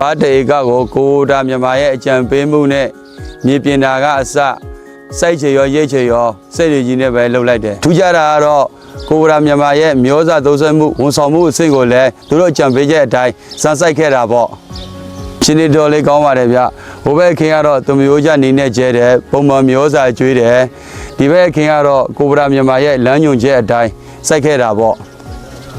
ဘာတေကကိုကိုဒါမြန်မာရဲ့အကြံပေးမှုနဲ့မြေပြင်တာကအစစိုက်ချေရောရိတ်ချေရောစိတ်ရည်ကြီးနဲ့ပဲလှုပ်လိုက်တယ်ထူးခြားတာကတော့ကိုဒါမြန်မာရဲ့မျိုးစားသုံးဆွဲမှုဝန်ဆောင်မှုအစိတ်ကိုလည်းသူတို့အကြံပေးချက်အတိုင်းစမ်းစိုက်ခဲ့တာပေါ့ရှင်နေတော်လေးကောင်းပါတယ်ဗျဟိုဘက်ခင်ကတော့သူမျိုးကြနေနဲ့ကျဲတယ်ပုံမှန်မျိုးစားကျွေးတယ်ဒီဘက်ခင်ကတော့ကိုဒါမြန်မာရဲ့လမ်းညွန်ချက်အတိုင်းစိုက်ခဲ့တာပေါ့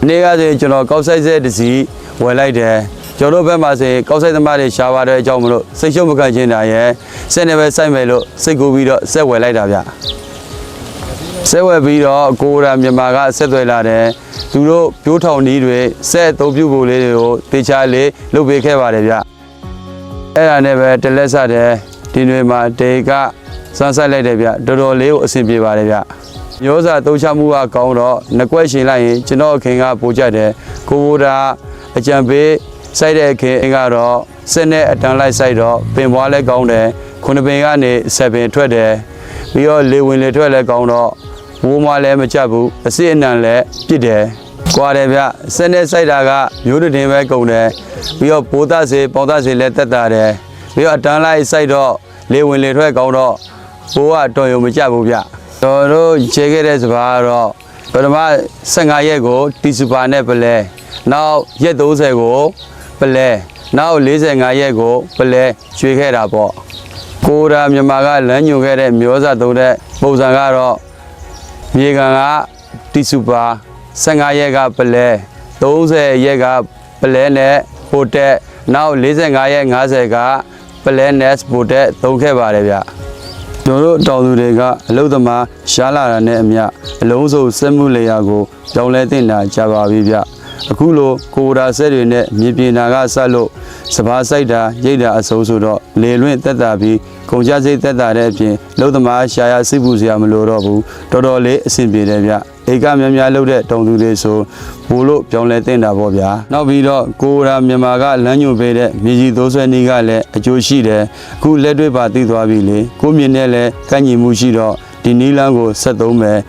နေ့ကဆိုရင်ကျွန်တော်ကောက်ဆိုင်ဆက်တစ်စီးဝယ်လိုက်တယ် ကျွန်တော်တို့ဘက်မှာဆိုရင်ကောက်ဆိုင်သမားတွေရှားပါတဲ့အကြောင်းမလို့စိတ်ရှုပ်မခံချင်တာရယ်စက်နေပဲစိုက်မယ်လို့စိတ်ကူပြီးတော့ဆက်ဝယ်လိုက်တာဗျဆက်ဝယ်ပြီးတော့ကိုရာမြန်မာကဆက်သွယ်လာတယ်သူတို့ပြိုးထောင်နီးတွေဆက်အသုံးပြုဖို့လေးတွေကိုတေချာလေးလုပ်ပေးခဲ့ပါတယ်ဗျအဲ့ဒါနဲ့ပဲတလက်ဆက်တယ်ဒီတွေမှာတေကစမ်းဆက်လိုက်တယ်ဗျတော်တော်လေးကိုအဆင်ပြေပါတယ်ဗျမျိုးစာတုံးချမှုကကောင်းတော့ငကွက်ရှင်လိုက်ရင်ကျွန်တော်အခင်ကပို့ကြတယ်ကိုဘိုးဒါအကြံပေး စိုက်တဲ့ခင်ကတော့စက်နဲ့အတန်လိုက်စိုက်တော့ပင်ပွားလဲကောင်းတယ်ခုနှစ်ပင်ကနေဆက်ပင်ထွက်တယ်ပြီးတော့လေဝင်လေထွက်လဲကောင်းတော့ဝိုးမလည်းမကြက်ဘူးအစစ်အနံလည်းပြစ်တယ်ကွာတယ်ဗျစက်နဲ့စိုက်တာကမျိုးတစ်တင်ပဲကုန်တယ်ပြီးတော့ပိုးသားစေပေါသားစေလည်းတက်တာတယ်ပြီးတော့အတန်လိုက်စိုက်တော့လေဝင်လေထွက်ကောင်းတော့ဘိုးကတော်ရုံမကြက်ဘူးဗျတော်တို့ခြေခဲ့တဲ့စပါးကတော့ပထမ15ရက်ကိုတီစူပါနဲ့ပလဲနောက်ရက်30ကို ပလဲနောက်45ရက်ကိုပလဲရွှေခဲ့တာပေါ့ကိုရာမြန်မာကလမ်းညွှန်ခဲ့တဲ့မျိုးစားသုံးတဲ့ပုံစံကတော့မြေကန်ကတီစူပါ15ရက်ကပလဲ30ရက်ကပလဲနဲ့ဟိုတက်နောက်45ရက်50ကပလဲနဲ့ဟိုတက်သုံးခဲ့ပါတယ်ဗျကျွန်တော်တို့တောင်သူတွေကအလုသမားရှားလာတာနဲ့အမျှအလုံးစုံစက်မှုလေယာကိုကြောင်းလဲတင်တာကြပါပြီဗျ အခုလိုကိုဒါဆက်တွေနဲ့မြေပြင်နာကဆက်လို့စပားစိုက်တာရိတ်တာအစိုးဆိုတော့လေလွင့်တက်တာပြီးကုန်ကြစိတ်တက်တာတဲ့အပြင်လုသမားရှားရစိတ်ပူစရာမလိုတော့ဘူးတော်တော်လေးအဆင်ပြေတယ်ဗျဧကများများလှုပ်တဲ့တောင်သူတွေဆိုဘို့လို့ပြောင်းလဲတင်တာပေါ့ဗျာနောက်ပြီးတော့ကိုရာမြန်မာကလမ်းညွှန်ပေးတဲ့မြေကြီးသိုးဆွဲနီးကလည်းအကျိုးရှိတယ်အခုလက်တွေ့ပါသိသွားပြီလေကိုမြင်နဲ့လည်းကန့်ညီမှုရှိတော့ဒီနီးလန်းကိုဆက်သုံးမယ်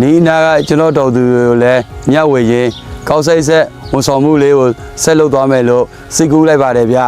နီးနာကကျွန်တော်တော်သူတွေကိုလည်းညဝေရင် ကောက်ဆိုင်ဆက်ဝန်ဆောင်မှုလေးကိုဆက်လုပ်သွားမယ်လို့စိတ်ကူးလိုက်ပါတယ်ဗျ